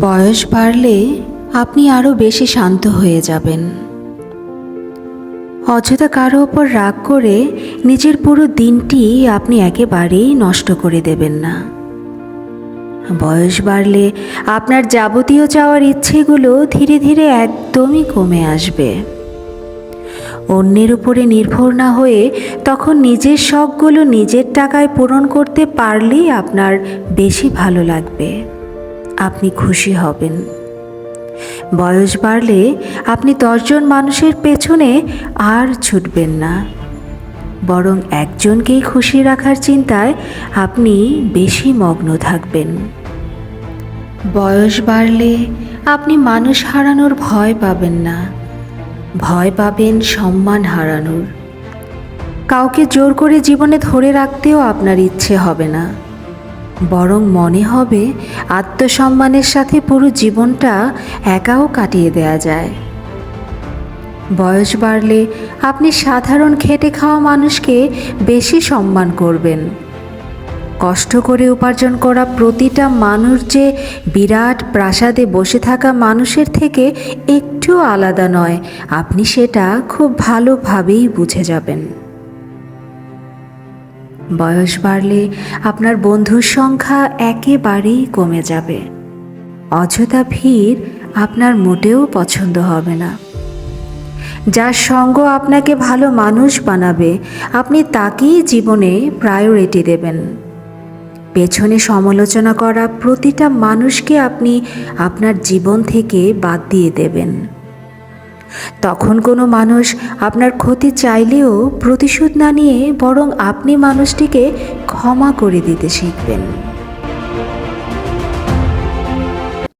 বয়স বাড়লে আপনি আরও বেশি শান্ত হয়ে যাবেন। অযথা কারও ওপর রাগ করে নিজের পুরো দিনটি আপনি একেবারেই নষ্ট করে দেবেন না। বয়স বাড়লে আপনার যাবতীয় চাওয়ার ইচ্ছেগুলো ধীরে ধীরে একদমই কমে আসবে। অন্যের উপরে নির্ভর না হয়ে তখন নিজের শখগুলো নিজের টাকায় পূরণ করতে পারলেই আপনার বেশি ভালো লাগবে। আপনি খুশি হবেন। বয়স বাড়লে আপনি দশজন মানুষের পেছনে আর ছুটবেন না। বরং একজনকেই খুশি রাখার চিন্তায় আপনি বেশি মগ্ন থাকবেন। বয়স বাড়লে আপনি মানুষ হারানোর ভয় পাবেন না। ভয় পাবেন সম্মান হারানোর। কাউকে জোর করে জীবনে ধরে রাখতেও আপনার ইচ্ছে হবে না। বরং মনে হবে আত্মসম্মানের সাথে পুরো জীবনটা একাও কাটিয়ে দেয়া যায়। বয়স বাড়লে আপনি সাধারণ খেটে খাওয়া মানুষকে বেশি সম্মান করবেন। কষ্ট করে উপার্জন করা প্রতিটা মানুষ যে বিরাট প্রাসাদে বসে থাকা মানুষের থেকে একটু আলাদা নয়, আপনি সেটা খুব ভালোভাবেই বুঝে যাবেন। বয়স বাড়লে আপনার বন্ধুর সংখ্যা একেবারেই কমে যাবে। অযথা ভিড় আপনার মোটেও পছন্দ হবে না। যার সঙ্গ আপনাকে ভালো মানুষ বানাবে, আপনি তাকেই জীবনে প্রায়োরিটি দেবেন। পেছনে সমালোচনা করা প্রতিটা মানুষকে আপনি আপনার জীবন থেকে বাদ দিয়ে দেবেন। তখন কোনো মানুষ আপনার ক্ষতি চাইলেও প্রতিশোধ না নিয়ে বরং আপনি মানুষটিকে ক্ষমা করে দিতে শিখবেন।